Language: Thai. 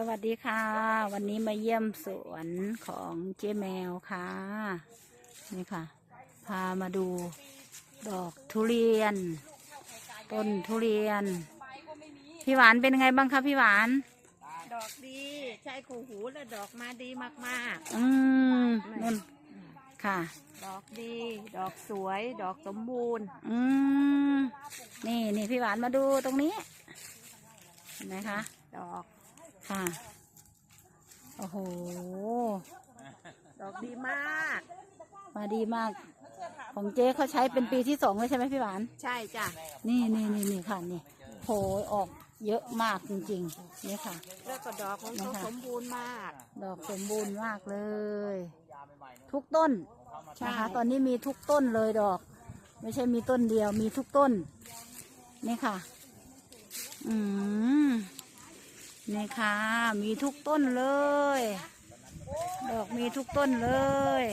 สวัสดีค่ะ วันนี้มาเยี่ยมสวนของเจ๊แมวค่ะ นี่ค่ะ พามาดูดอกทุเรียน ต้นทุเรียน พี่หวานเป็นไงบ้างคะพี่หวาน ดอกดีใช้คู่หูและดอกมาดีมากอืมนุ่นค่ะๆดอกดี ดอกสวย ดอกสมบูรณ์ อืมนี่นี่พี่หวานมาดูตรงนี้เห็นไหมคะ ดอก ค่ะ โอ้โห ดอกดีมาก มาดีมาก ของเจ๊เขาใช้เป็นปีที่สองแล้วใช่ไหมพี่หวาน ใช่จ้ะ นี่นี่นี่นี่ค่ะนี่โหยออกเยอะมากจริงๆนี่ค่ะ แล้วก็ดอกของเขานะคะสมบูรณ์มาก ดอกสมบูรณ์มากเลย ทุกต้นใช่นะคะตอนนี้มีทุกต้นเลยดอก ไม่ใช่มีต้นเดียวมีทุกต้น นี่ค่ะ อืม นี่ค่ะ มีทุกต้นเลย ดอกมีทุกต้นเลย